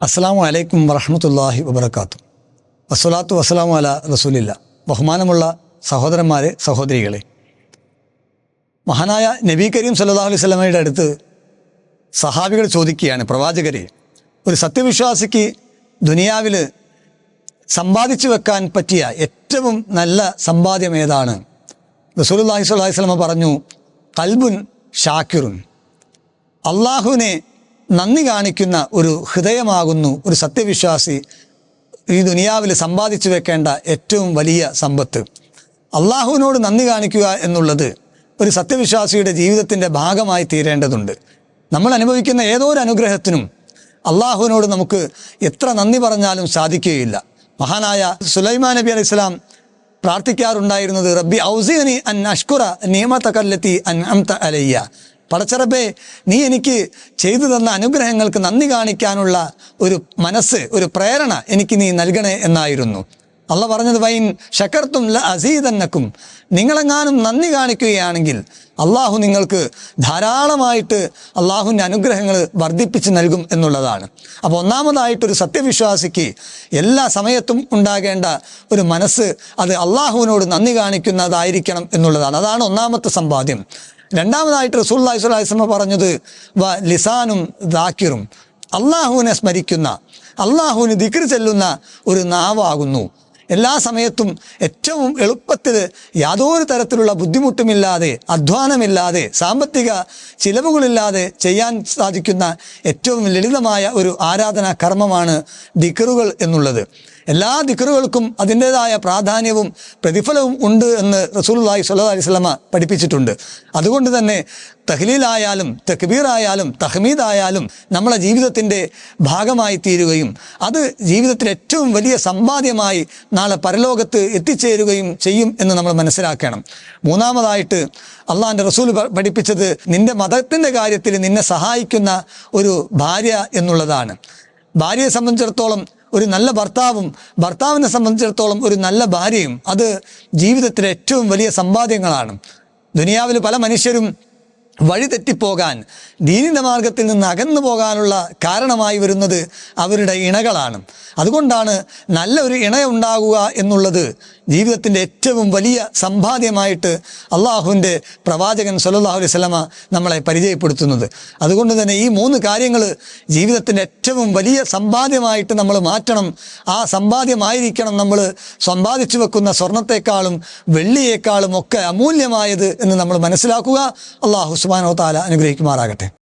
അസ്സാം വലൈക്കും വറഹമത്തല്ലാഹി വബർക്കാത്തു വസ്സലാത്തു വസ്സലാമു അല റസൂലില്ല. ബഹുമാനമുള്ള സഹോദരന്മാരെ സഹോദരികളെ. മഹാനായ നബി കരീം സല്ലാഹു അലൈഹി അടുത്ത് സഹാബികൾ ചോദിക്കുകയാണ് പ്രവാചകരെ ഒരു സത്യവിശ്വാസിക്ക് ദുനിയാവിൽ സമ്പാദിച്ചു വെക്കാൻ പറ്റിയ ഏറ്റവും നല്ല സമ്പാദ്യം ഏതാണ്? റസൂലുള്ളാഹി സ്വല്ലല്ലാഹി അലൈഹി വസല്ലമ പറഞ്ഞു കൽബുൻ ഷാക്കിറുൻ. അള്ളാഹുവിനെ നന്ദി കാണിക്കുന്ന ഒരു ഹൃദയമാകുന്നു ഒരു സത്യവിശ്വാസി ഈ ദുനിയാവിൽ സമ്പാദിച്ചു വെക്കേണ്ട ഏറ്റവും വലിയ സമ്പത്ത്. അള്ളാഹുവിനോട് നന്ദി കാണിക്കുക എന്നുള്ളത് ഒരു സത്യവിശ്വാസിയുടെ ജീവിതത്തിന്റെ ഭാഗമായി തീരേണ്ടതുണ്ട്. നമ്മൾ അനുഭവിക്കുന്ന ഏതൊരു അനുഗ്രഹത്തിനും അള്ളാഹുവിനോട് നമുക്ക് എത്ര നന്ദി പറഞ്ഞാലും സാധിക്കുകയില്ല. മഹാനായ സുലൈമാ നബി അലൈഹി സ്വലാം പ്രാർത്ഥിക്കാറുണ്ടായിരുന്നത് റബ്ബി ഔസിയനി അൻ അഷ്കുറ നിയമത്തക്കല്ലെത്തി അൻ അംത അലയ്യ. പടച്ചറബേ നീ എനിക്ക് ചെയ്തു തന്ന അനുഗ്രഹങ്ങൾക്ക് നന്ദി കാണിക്കാനുള്ള ഒരു മനസ്സ് ഒരു പ്രേരണ എനിക്ക് നീ നൽകണേ എന്നായിരുന്നു. അല്ല പറഞ്ഞത് വൈൻ ഷക്കർത്തും ല അസീതന്നക്കും നിങ്ങളെങ്ങാനും നന്ദി കാണിക്കുകയാണെങ്കിൽ അള്ളാഹു നിങ്ങൾക്ക് ധാരാളമായിട്ട് അള്ളാഹുവിന്റെ അനുഗ്രഹങ്ങൾ വർദ്ധിപ്പിച്ച് നൽകും എന്നുള്ളതാണ്. അപ്പോൾ ഒന്നാമതായിട്ടൊരു സത്യവിശ്വാസിക്ക് എല്ലാ സമയത്തും ഉണ്ടാകേണ്ട ഒരു മനസ്സ് അത് അള്ളാഹുവിനോട് നന്ദി കാണിക്കുന്നതായിരിക്കണം എന്നുള്ളതാണ്. അതാണ് ഒന്നാമത്തെ സമ്പാദ്യം. രണ്ടാമതായിട്ട് റസൂൽ അലൈഹി സ്വലാസ്മ പറഞ്ഞത് വ ലിസാനും ദാക്കിറും. അള്ളാഹുവിനെ സ്മരിക്കുന്ന അള്ളാഹുവിന് ദിക്ർ ചെല്ലുന്ന ഒരു നാവാകുന്നു. എല്ലാ സമയത്തും ഏറ്റവും എളുപ്പത്തിൽ യാതൊരു തരത്തിലുള്ള ബുദ്ധിമുട്ടുമില്ലാതെ അധ്വാനമില്ലാതെ സാമ്പത്തിക ചിലവുകളില്ലാതെ ചെയ്യാൻ സാധിക്കുന്ന ഏറ്റവും ലളിതമായ ഒരു ആരാധനാ കർമ്മമാണ് ദിക്കറുകൾ എന്നുള്ളത്. എല്ലാ ദിക്കറുകൾക്കും അതിന്റെതായ പ്രാധാന്യവും പ്രതിഫലവും ഉണ്ട് എന്ന് റസൂലുള്ളാഹി സ്വല്ലല്ലാഹി അലൈഹി വസല്ലമ പഠിപ്പിച്ചിട്ടുണ്ട്. അതുകൊണ്ട് തന്നെ തഹ്ലീലായാലും തക്ബീറായാലും തഹ്മീദായാലും നമ്മളെ ജീവിതത്തിന്റെ ഭാഗമായി തീരുകയും അത് ജീവിതത്തിൽ ഏറ്റവും വലിയ സമ്പാദ്യമായി നാളെ പരലോകത്ത് എത്തിച്ചേരുകയും ചെയ്യും എന്ന് നമ്മൾ മനസ്സിലാക്കണം. മൂന്നാമതായിട്ട് അള്ളാഹിന്റെ റസൂൽ പഠിപ്പിച്ചത് നിന്റെ മതത്തിന്റെ കാര്യത്തിൽ നിന്നെ സഹായിക്കുന്ന ഒരു ഭാര്യ എന്നുള്ളതാണ്. ഭാര്യയെ സംബന്ധിച്ചിടത്തോളം ഒരു നല്ല ഭർത്താവും ഭർത്താവിനെ സംബന്ധിച്ചിടത്തോളം ഒരു നല്ല ഭാര്യയും അത് ജീവിതത്തിലെ ഏറ്റവും വലിയ സമ്പാദ്യങ്ങളാണ്. ദുനിയാവിൽ പല മനുഷ്യരും വഴി തെറ്റിപ്പോകാൻ ദീനിന്റെ മാർഗത്തിൽ നിന്ന് അകന്നു പോകാനുള്ള കാരണമായി വരുന്നത് അവരുടെ ഇണകളാണ്. അതുകൊണ്ടാണ് നല്ല ഒരു ഇണ ഉണ്ടാകുക എന്നുള്ളത് ജീവിതത്തിന്റെ ഏറ്റവും വലിയ സമ്പാദ്യമായിട്ട് അള്ളാഹുവിന്റെ പ്രവാചകൻ സല്ലല്ലാഹു അലൈഹി വസല്ലമ നമ്മളെ പരിചയപ്പെടുത്തുന്നത്. അതുകൊണ്ട് തന്നെ ഈ മൂന്ന് കാര്യങ്ങൾ ജീവിതത്തിന്റെ ഏറ്റവും വലിയ സമ്പാദ്യമായിട്ട് നമ്മൾ മാറ്റണം. ആ സമ്പാദ്യമായിരിക്കണം നമ്മൾ സമ്പാദിച്ചു വെക്കുന്ന സ്വർണത്തെക്കാളും വെള്ളിയേക്കാളും ഒക്കെ അമൂല്യമായത് എന്ന് നമ്മൾ മനസ്സിലാക്കുക. അള്ളാഹു സുബാനോ താല അനുഗ്രഹിക്കുമാറാകട്ടെ.